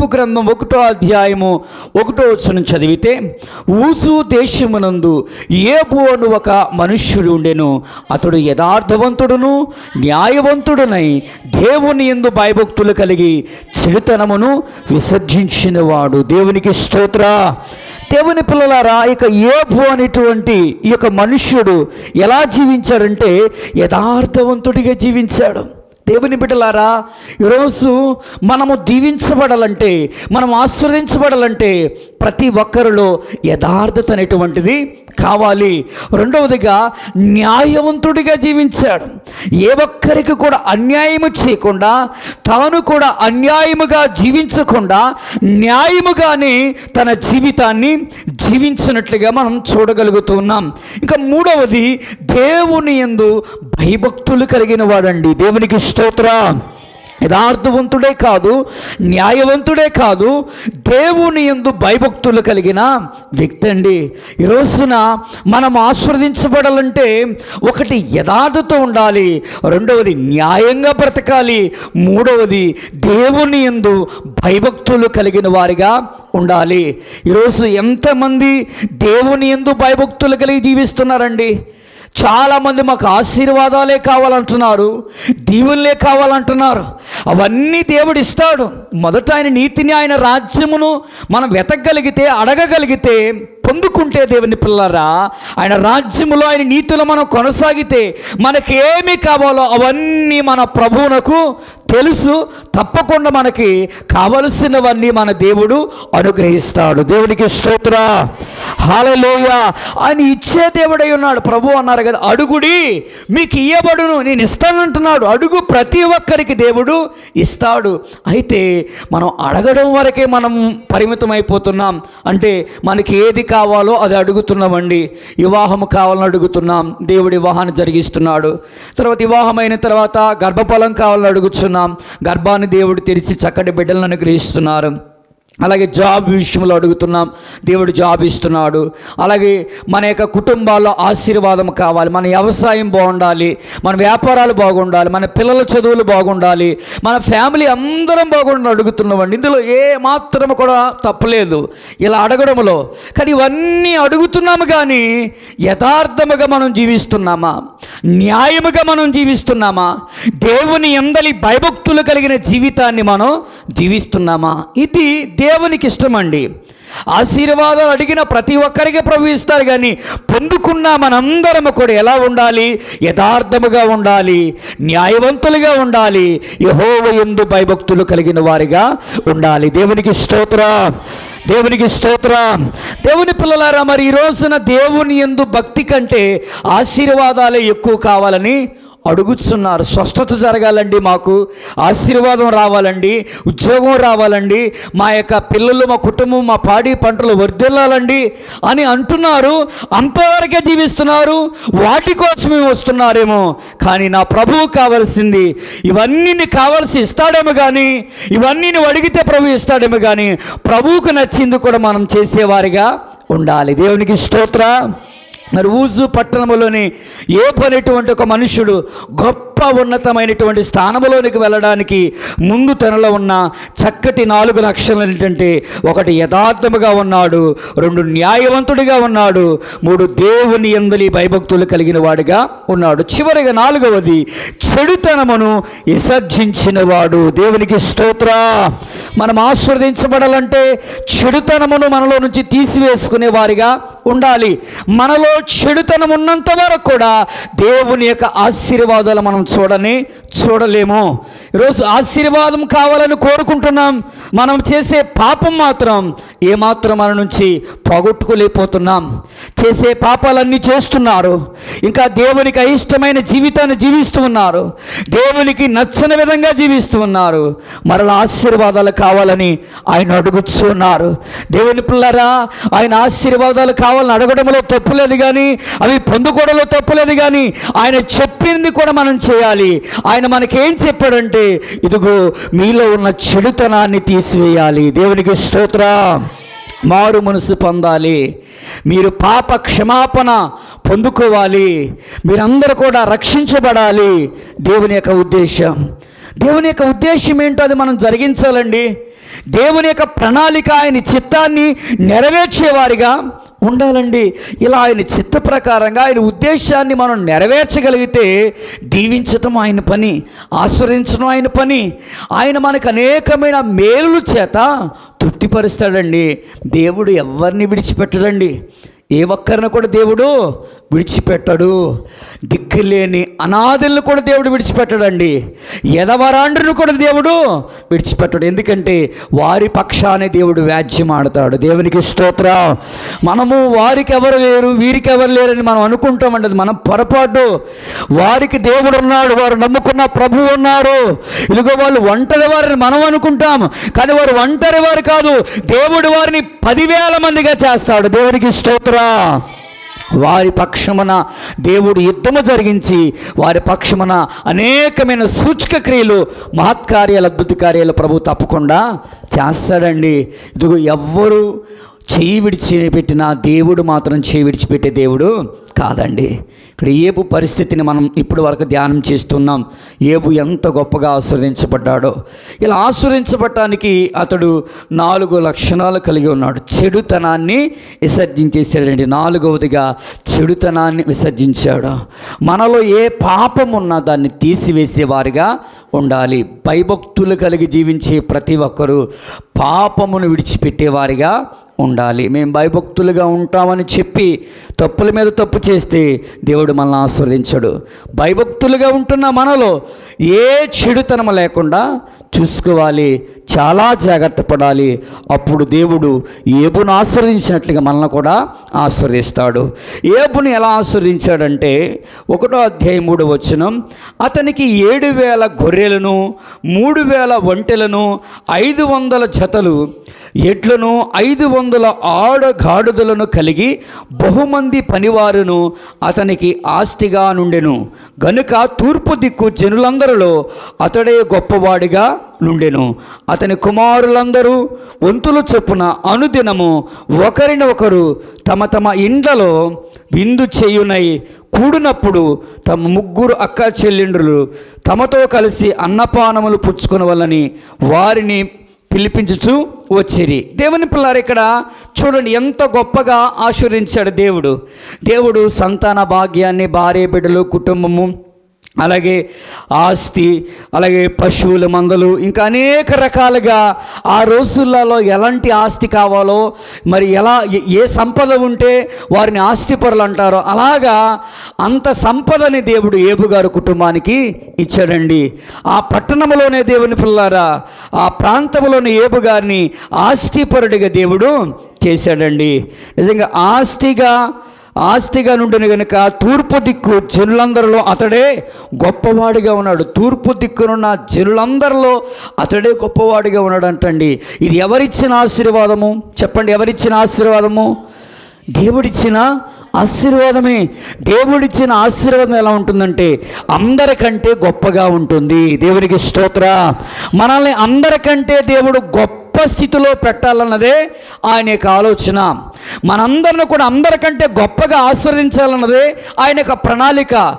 యోపు గ్రంథం ఒకటో అధ్యాయము ఒకటో వచ్చిన చదివితే ఊసు దేశమునందు ఏబు అను ఒక మనుష్యుడు ఉండెను. అతడు యథార్థవంతుడును న్యాయవంతుడునై దేవుని ఎందు భయభక్తులు కలిగి చెడుతనమును విసర్జించినవాడు. దేవునికి స్తోత్ర. దేవుని పిల్లలారా ఇక ఏబు అనేటువంటి ఈ యొక్క మనుష్యుడు ఎలా జీవించాడంటే యథార్థవంతుడిగా జీవించాడు. దేవుని బిడ్డలారా ఈరోజు మనము దీవించబడాలంటే మనం ఆస్వాదించబడాలంటే ప్రతి ఒక్కరిలో యథార్థత అనేటువంటిది కావాలి. రెండవదిగా న్యాయవంతుడిగా జీవించాడు. ఏ ఒక్కరికి కూడా అన్యాయము చేయకుండా తాను కూడా అన్యాయముగా జీవించకుండా న్యాయముగానే తన జీవితాన్ని జీవించినట్లుగా మనం చూడగలుగుతున్నాం ఇంకా మూడవది దేవుని ఎందు భయభక్తులు కలిగిన వాడండి. దేవునికి స్తోత్ర. యథార్థవంతుడే కాదు న్యాయవంతుడే కాదు దేవుని ఎందు భయభక్తులు కలిగిన వ్యక్తి అండి. ఈ రోజున మనం ఆస్వాదించబడాలంటే ఒకటి యథార్థత ఉండాలి రెండవది న్యాయంగా బ్రతకాలి మూడవది దేవుని ఎందు భయభక్తులు కలిగిన వారిగా ఉండాలి. ఈరోజు ఎంతమంది దేవుని ఎందు భయభక్తులు కలిగి జీవిస్తున్నారండి? చాలామంది మాకు ఆశీర్వాదాలే కావాలంటున్నారు దీవులే కావాలంటున్నారు. అవన్నీ దేవుడు ఇస్తాడు మొదట ఆయన నీతిని ఆయన రాజ్యమును మనం వెతకగలిగితే అడగగలిగితే పొందుకుంటే దేవుని పిల్లరా ఆయన రాజ్యములో ఆయన నీతిలో మనం కొనసాగితే మనకి ఏమి కావాలో అవన్నీ మన ప్రభువునకు తెలుసు. తప్పకుండా మనకి కావలసినవన్నీ మన దేవుడు అనుగ్రహిస్తాడు. దేవునికి స్తోత్ర. హాలలోయ ఆయన ఇచ్చే దేవుడై ఉన్నాడు. ప్రభు అన్నారు కదా అడుగుడి మీకు ఇయ్యబడును నేను ఇస్తానంటున్నాడు. అడుగు ప్రతి ఒక్కరికి దేవుడు ఇస్తాడు. అయితే మనం అడగడం వరకే మనం పరిమితం అయిపోతున్నాం అంటే మనకి ఏది కావాలో అది అడుగుతున్నామండి. వివాహం కావాలని అడుగుతున్నాం. దేవుడి వివాహాన్ని జరిగిస్తున్నాడు. తర్వాత వివాహం అయిన తర్వాత గర్భఫలం కావాలని అడుగుతున్నాం. గర్భాన్ని దేవుడు తెరిచి చక్కటి బిడ్డలను అనుగ్రహిస్తున్నారు. అలాగే జాబ్ విషయంలో అడుగుతున్నాం. దేవుడు జాబ్ ఇస్తున్నాడు. అలాగే మన యొక్క కుటుంబాల్లో ఆశీర్వాదం కావాలి. మన వ్యవసాయం బాగుండాలి. మన వ్యాపారాలు బాగుండాలి. మన పిల్లల చదువులు బాగుండాలి. మన ఫ్యామిలీ అందరం బాగుండాలి అడుగుతున్నామండి. ఇందులో ఏ మాత్రం కూడా తప్పలేదు. ఇలా అడగడంలో. కానీ ఇవన్నీ అడుగుతున్నాము కానీ యథార్థముగా మనం జీవిస్తున్నామా? న్యాయముగా మనం జీవిస్తున్నామా? దేవుని ఎందలి భయభక్తులు కలిగిన జీవితాన్ని మనం జీవిస్తున్నామా? ఇది దేవునికి ఇష్టమండి. ఆశీర్వాదాలు అడిగిన ప్రతి ఒక్కరికి ప్రభు ఇస్తారు కానీ పొందుకున్న మనందరం కూడా ఎలా ఉండాలి? యథార్థముగా ఉండాలి న్యాయవంతులుగా ఉండాలి యహోవ ఎందు భయభక్తులు కలిగిన వారిగా ఉండాలి. దేవునికి స్తోత్ర దేవునికి స్తోత్ర. దేవుని పిల్లలారా మరి ఈ రోజున దేవుని ఎందు భక్తి కంటే ఆశీర్వాదాలే ఎక్కువ కావాలని అడుగుతున్నారు. స్వస్థత జరగాలండి మాకు. ఆశీర్వాదం రావాలండి. ఉద్యోగం రావాలండి. మా యొక్క పిల్లలు మా కుటుంబం మా పాడి పంటలు వర్ధిల్లాలండి అని అంటున్నారు. అంతవరకే జీవిస్తున్నారు. వాటి కోసమే వస్తున్నారేమో. కానీ నా ప్రభువు కావలసింది ఇవన్నీ కావలసి ఇస్తాడేమో కానీ ఇవన్నీ నువ్వు అడిగితే ప్రభు ఇస్తాడేమో కానీ ప్రభువుకు నచ్చింది కూడా మనం చేసేవారిగా ఉండాలి. దేవునికి స్తోత్ర. మరి ఊజు పట్టణంలోని ఏ పనేటువంటి ఒక మనుషుడు గొప్ప ఉన్నతమైనటువంటి స్థానంలోనికి వెళ్ళడానికి ముందు తనలో ఉన్న చక్కటి నాలుగు లక్షణాలు ఏంటంటే ఒకటి యథార్థముగా ఉన్నాడు రెండు న్యాయవంతుడిగా ఉన్నాడు మూడు దేవుని ఎందలి భయభక్తులు కలిగిన వాడిగా ఉన్నాడు. చివరిగా నాలుగవది చెడుతనమును విసర్జించిన వాడు. దేవునికి స్తోత్ర. మనం ఆస్వాదించబడాలంటే చెడుతనమును మనలో నుంచి తీసివేసుకునే వారిగా ఉండాలి. మనలో చెడుతనం ఉన్నంత వరకు కూడా దేవుని యొక్క ఆశీర్వాదాలు మనం చూడని చూడలేము. ఈరోజు ఆశీర్వాదం కావాలని కోరుకుంటున్నాం. మనం చేసే పాపం మాత్రం ఏమాత్రం మన నుంచి పోగొట్టుకోలేకపోతున్నాం. చేసే పాపాలన్నీ చేస్తున్నారు. ఇంకా దేవునికి అయిష్టమైన జీవితాన్ని జీవిస్తూ ఉన్నారు. దేవునికి నచ్చని విధంగా జీవిస్తూ ఉన్నారు. మరల ఆశీర్వాదాలు కావాలని ఆయన అడుగుతున్నారు దేవుని పిల్లరా ఆయన ఆశీర్వాదాలు కావాలి కావాలని అడగడంలో తప్పులేదు కానీ అవి పొందుకోవడంలో తప్పులేదు కానీ ఆయన చెప్పింది కూడా మనం చేయాలి. ఆయన మనకేం చెప్పాడంటే ఇదిగో మీలో ఉన్న చెడుతనాన్ని తీసివేయాలి. దేవునికి స్తోత్ర. మారు మనసు పొందాలి. మీరు పాప క్షమాపణ పొందుకోవాలి. మీరందరూ కూడా రక్షించబడాలి. దేవుని యొక్క ఉద్దేశం. దేవుని యొక్క ఉద్దేశం ఏంటో అది మనం జరిగించాలండి. దేవుని యొక్క ప్రణాళిక ఆయన చిత్తాన్ని నెరవేర్చేవారిగా ఉండాలండి. ఇలా ఆయన చిత్త ప్రకారంగా ఆయన ఉద్దేశాన్ని మనం నెరవేర్చగలిగితే దీవించటం ఆయన పని ఆశ్రయించడం ఆయన పని. ఆయన మనకు అనేకమైన మేలుల చేత తృప్తిపరుస్తాడండి. దేవుడు ఎవరిని విడిచిపెట్టడండి. ఏ ఒక్కరిని కూడా దేవుడు విడిచిపెట్టడు. దిక్కులేని అనాథులను కూడా దేవుడు విడిచిపెట్టడండి. ఎదవరాండ్రును కూడా దేవుడు విడిచిపెట్టడు. ఎందుకంటే వారి పక్షానే దేవుడు వ్యాజ్యమాడతాడు. దేవునికి స్తోత్ర. మనము వారికి ఎవరు లేరు వీరికి ఎవరు లేరని మనం అనుకుంటామండి. మనం పొరపాటు. వారికి దేవుడు ఉన్నాడు వారు నమ్ముకున్న ప్రభు ఉన్నారు. ఇదిగో వాళ్ళు ఒంటరి వారిని మనం అనుకుంటాం. కానీ వారు ఒంటరి వారు కాదు. దేవుడు వారిని పదివేల మందిగా చేస్తాడు. దేవునికి స్తోత్ర. వారి పక్షమున దేవుడు యుద్ధము జరిగించి వారి పక్షమున అనేకమైన సూచక క్రియలు మహత్కార్యాలు అద్భుత కార్యాలు ప్రభు తప్పకుండా చేస్తాడండి. ఇదిగో ఎవ్వరు చేయి విడిచిపెట్టిన దేవుడు మాత్రం చేయి విడిచిపెట్టే దేవుడు కాదండి. ఇక్కడ ఏబు పరిస్థితిని మనం ఇప్పటి వరకు ధ్యానం చేస్తున్నాం. ఏబు ఎంత గొప్పగా ఆస్వాదించబడ్డాడో ఇలా ఆస్వాదించబడటానికి అతడు నాలుగు లక్షణాలు కలిగి ఉన్నాడు. చెడుతనాన్ని విసర్జించేసాడండి నాలుగవదిగా చెడుతనాన్ని విసర్జించాడు. మనలో ఏ పాపం ఉన్నా దాన్ని తీసివేసేవారిగా ఉండాలి. భయభక్తులు కలిగి జీవించే ప్రతి ఒక్కరూ పాపమును విడిచిపెట్టేవారిగా ఉండాలి. మేము భయభక్తులుగా ఉంటామని చెప్పి తప్పుల మీద తప్పు చేస్తే దేవుడు మనల్ని ఆస్వాదించడు భయభక్తులుగా ఉంటున్న మనలో ఏ చెడుతనం లేకుండా చూసుకోవాలి చాలా జాగ్రత్త పడాలి. అప్పుడు దేవుడు ఏబును ఆస్వాదించినట్లుగా మనల్ని కూడా ఆస్వాదిస్తాడు ఏబుని ఎలా ఆస్వాదించాడంటే ఒకటో అధ్యాయం మూడు వచనం అతనికి ఏడు వేల గొర్రెలను మూడు వేల ఒంటెలను ఐదు వందల జతలు ఎడ్లను ఐదు వందల ఆడగాడుదలను కలిగి బహుమంది పనివారును అతనికి ఆస్తిగా నుండెను. గనుక తూర్పు దిక్కు జనులందరిలో అతడే గొప్పవాడిగా నుండెను. అతని కుమారులందరూ వంతులు చొప్పున అనుదినము ఒకరిని ఒకరు తమ తమ ఇండ్లలో విందు చేయునై కూడినప్పుడు తమ ముగ్గురు అక్క చెల్లెండ్రులు తమతో కలిసి అన్నపానములు పుచ్చుకుని వల్లని వారిని పిలిపించుచు వచ్చిరి. దేవుని పిల్లారు ఇక్కడ చూడండి ఎంత గొప్పగా ఆశీర్వదించాడు దేవుడు. దేవుడు సంతాన భాగ్యాన్ని భార్య బిడ్డలు కుటుంబము అలాగే ఆస్తి అలాగే పశువుల మందలు ఇంకా అనేక రకాలుగా ఆ రోజులలో ఎలాంటి ఆస్తి కావాలో మరి ఎలా ఏ- సంపద ఉంటే వారిని ఆస్తిపరులు అంటారో అలాగా అంత సంపదని దేవుడు ఏబు గారు కుటుంబానికి ఇచ్చాడండి. ఆ పట్టణంలోనే దేవుని పిల్లారా ఆ ప్రాంతంలోని ఏబు గారిని ఆస్తిపరుడిగా దేవుడు చేశాడండి. నిజంగా ఆస్తిగా ఆస్తిగా నుండిన కనుక తూర్పు దిక్కు జనులందరిలో అతడే గొప్పవాడిగా ఉన్నాడు. తూర్పు దిక్కునున్న జనులందరిలో అతడే గొప్పవాడిగా ఉన్నాడు అంటండి ఇది ఎవరిచ్చిన ఆశీర్వాదము? చెప్పండి ఎవరిచ్చిన ఆశీర్వాదము? దేవుడిచ్చిన ఆశీర్వాదమే. దేవుడిచ్చిన ఆశీర్వాదం ఎలా ఉంటుందంటే అందరికంటే గొప్పగా ఉంటుంది. దేవునికి స్తోత్ర. మనల్ని అందరికంటే దేవుడు గొప్ప స్థితిలో పెట్టాలన్నదే ఆయన యొక్క ఆలోచన. మనందరిని కూడా అందరికంటే గొప్పగా ఆస్వాదించాలన్నదే ఆయన యొక్క ప్రణాళిక.